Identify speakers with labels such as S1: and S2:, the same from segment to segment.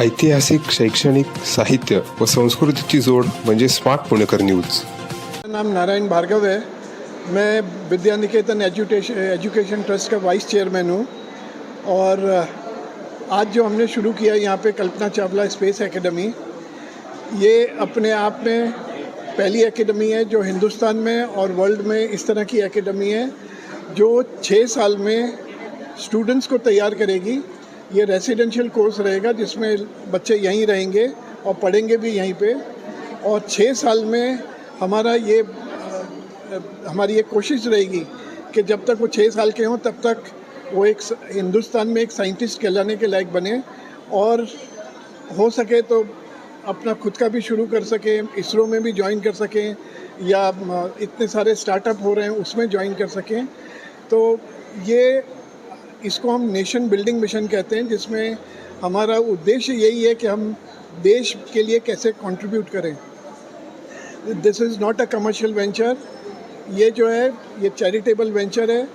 S1: ऐतिहासिक, शैक्षणिक साहित्य व संस्कृतीची जोड म्हणजे स्मार्ट पुणेकर न्यूज़.
S2: नाम नारायण भार्गव है। मैं Vidya Niketan education education trust का वाइस चेयरमैन हूँ और आज जो हमने शुरू किया यहाँ पे कल्पना चावला स्पेस एकेडमी, ये अपने आप में पहली एकेडमी है जो हिंदुस्तान में और वर्ल्ड में इस तरह की एकेडमी है, जो छः साल में स्टूडेंट्स को तैयार करेगी। ये रेसिडेंशियल कोर्स रहेगा, जिसमें बच्चे यहीं रहेंगे और पढ़ेंगे भी यहीं पे। और छः साल में हमारा ये, हमारी ये कोशिश रहेगी कि जब तक वो छः साल के हों, तब तक वो एक हिंदुस्तान में एक साइंटिस्ट कहलाने के लायक बने। और हो सके तो अपना खुद का भी शुरू कर सकें, इसरो में भी ज्वाइन कर सकें, या इतने सारे स्टार्टअप हो रहे हैं, उसमें ज्वाइन कर सकें। तो ये इसको हम नेशन बिल्डिंग मिशन कहते हैं, जिसमें हमारा उद्देश्य यही है कि हम देश के लिए कैसे कंट्रीब्यूट करें। This is not a commercial venture ये जो है, ये चैरिटेबल वेंचर है।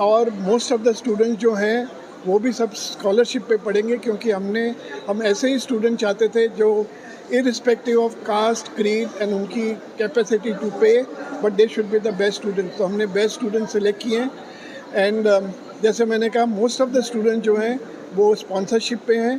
S2: और मोस्ट ऑफ़ द स्टूडेंट्स जो हैं, वो भी सब स्कॉलरशिप पे पढ़ेंगे, क्योंकि हमने, हम ऐसे ही स्टूडेंट चाहते थे जो irrespective of caste creed and उनकी capacity to pay but they should be the best student तो हमने बेस्ट स्टूडेंट सेलेक्ट किए हैं। एंड जैसे मैंने कहा मोस्ट ऑफ द स्टूडेंट जो हैं वो स्पॉन्सरशिप पे हैं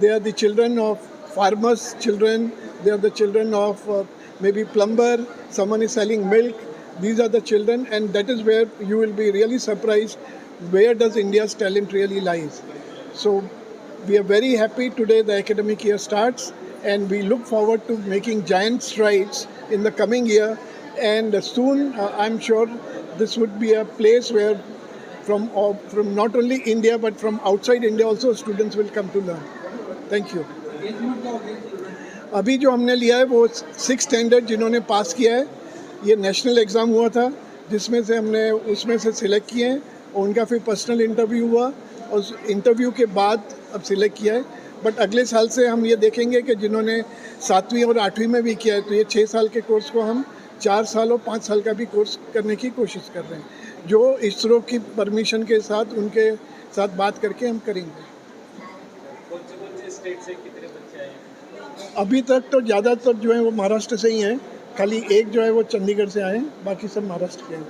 S2: they are the children of farmers children they are the children of uh, maybe plumber someone is selling milk these are the children and that is where you will be really surprised where does india's talent really lies so we are very happy today the academic year starts and we look forward to making giant strides in the coming year And soon uh, i'm sure this would be a place where from uh, from not only india but from outside india also students will come to learn. Thank you. अभी जो हमने लिया है वो six standard जिन्होंने pass किया है ये नेशनल एग्ज़ाम हुआ था जिसमें से हमने उसमें से सिलेक्ट किए हैं और उनका फिर पर्सनल इंटरव्यू हुआ और उस इंटरव्यू के बाद अब सिलेक्ट किया है। बट अगले साल से हम ये देखेंगे कि जिन्होंने सातवीं और आठवीं में भी किया है तो ये छः साल के कोर्स को हम चार साल और पाँच साल का भी कोर्स करने की कोशिश कर रहे हैं। जो इसरो की परमिशन के साथ, उनके साथ बात करके हम करेंगे। अभी तक तो ज़्यादातर जो है वो महाराष्ट्र से ही हैं खाली एक जो है वो चंडीगढ़ से आए बाकी सब महाराष्ट्र के हैं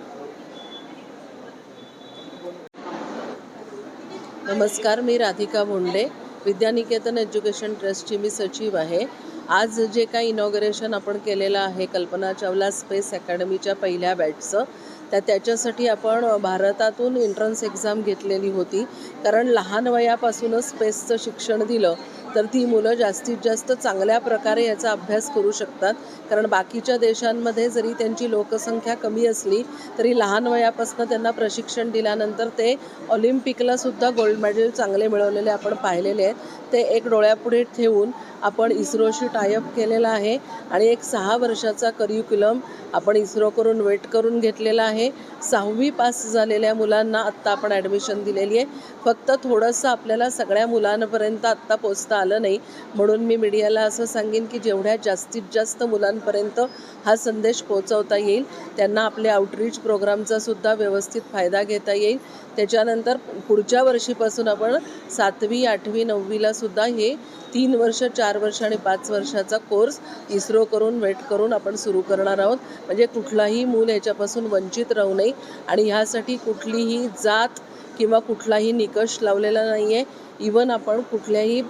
S3: नमस्कार मी राधिका भोंडे विद्यानिकेतन एज्युकेशन ट्रस्टची मी सचिव आहे आज जे काही इनॉग्रेशन आपण केलेलं आहे कल्पना चावला स्पेस अकॅडमीच्या पहिल्या बॅचचं त्या त्याच्यासाठी आपण भारतातून एंट्रन्स एक्झाम घेतलेली होती. कारण लहान वयापासूनच स्पेसचं शिक्षण दिलं. तर ती मुलं जास्तीत जास्त चांगल्या प्रकारे याचा अभ्यास करू शकतात. कारण बाकीच्या देशांमध्ये जरी त्यांची लोकसंख्या कमी असली तरी लहान वयापासून त्यांना प्रशिक्षण दिल्यानंतर ते ऑलिम्पिकला सुद्धा गोल्ड मेडल चांगले मिळवलेले आपण पाहिलेले आहेत. ते एक डोळ्यापुढे ठेवून आपण इस्रोशी टायअप केलेला आहे आणि एक सहा वर्षाचा करिक्युलम आपण इस्रोकडून वेट करून घेतलेला आहे. सहावी पास झालेल्या मुलांना आत्ता आपण ॲडमिशन दिलेली आहे. फक्त थोडंसं आपल्याला सगळ्या मुलांपर्यंत आत्ता पोचता आलं नाही. म्हणून मी मीडियाला असं सांगेन की जेवढ्या जास्तीत जास्त मुलांपर्यंत हा संदेश पोहोचवता येईल त्यांना आपल्या आउटरीच प्रोग्रामचा सुद्धा व्यवस्थित फायदा घेता येईल. त्याच्यानंतर पुढच्या वर्षीपासून आपण सातवी आठवी नववीला सुद्धा हे तीन वर्ष चार वर्ष आणि पाच वर्षाचा कोर्स इस्रो करून वेट करून आपण सुरू करणार आहोत. म्हणजे कुठलाही मूल याच्यापासून वंचित राहू नये आणि ह्यासाठी कुठलीही जात किंवा कुठलाही निकष लावलेला नाही आहे इवन आपण कुठल्याही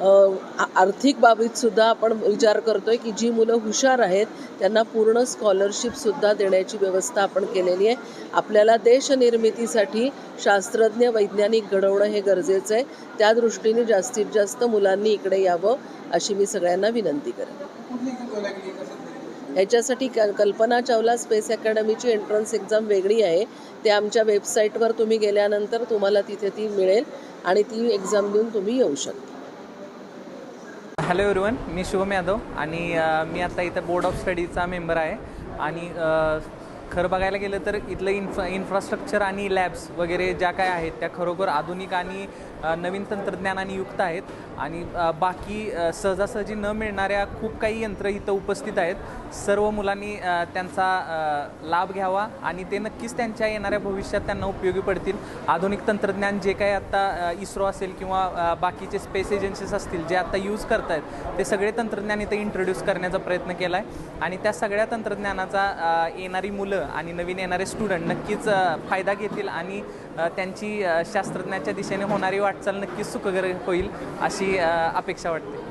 S3: आर्थिक बाबीतसुद्धा आपण विचार करतो आहे की जी मुलं हुशार आहेत त्यांना पूर्ण स्कॉलरशिपसुद्धा देण्याची व्यवस्था आपण केलेली आहे. आपल्याला देशनिर्मितीसाठी शास्त्रज्ञ वैज्ञानिक घडवणं हे गरजेचं आहे. त्या दृष्टीने जास्तीत जास्त मुलांनी इकडे यावं अशी मी सगळ्यांना विनंती करेन. ह्याच्यासाठी क कल्पना चावला स्पेस अकॅडमीची एंट्रन्स एक्झाम वेगळी आहे. ते आमच्या वेबसाईटवर तुम्ही गेल्यानंतर तुम्हाला तिथे ती मिळेल आणि ती एक्झाम देऊन तुम्ही येऊ शकता.
S4: हॅलो एवरीवन मी शुभम यादव आणि मी आता इथं बोर्ड ऑफ स्टडीजचा मेंबर आहे. आणि खरं बघायला गेलं तर इथलं इन्फ्रा इन्फ्रास्ट्रक्चर आणि लॅब्स वगैरे ज्या काय आहेत त्या खरोखर आधुनिक आणि नवीन तंत्रज्ञानाने युक्त आहेत आणि बाकी सहजासहजी न मिळणाऱ्या खूप काही यंत्र इथं उपस्थित आहेत. सर्व मुलांनी त्यांचा लाभ घ्यावा आणि ते नक्कीच त्यांच्या येणाऱ्या भविष्यात त्यांना उपयोगी पडतील. आधुनिक तंत्रज्ञान जे काही आता इस्रो असेल किंवा बाकीचे स्पेस एजन्सीज असतील जे आता यूज करत आहेत ते सगळे तंत्रज्ञान इथं इंट्रोड्यूस करण्याचा प्रयत्न केला आहे आणि त्या सगळ्या तंत्रज्ञानाचा येणारी मुलं आणि नवीन येणारे स्टुडंट नक्कीच फायदा घेतील आणि त्यांची शास्त्रज्ञाच्या दिशेने होणारी वाटचाल नक्कीच सुखकर होईल अशी अपेक्षा वाटते.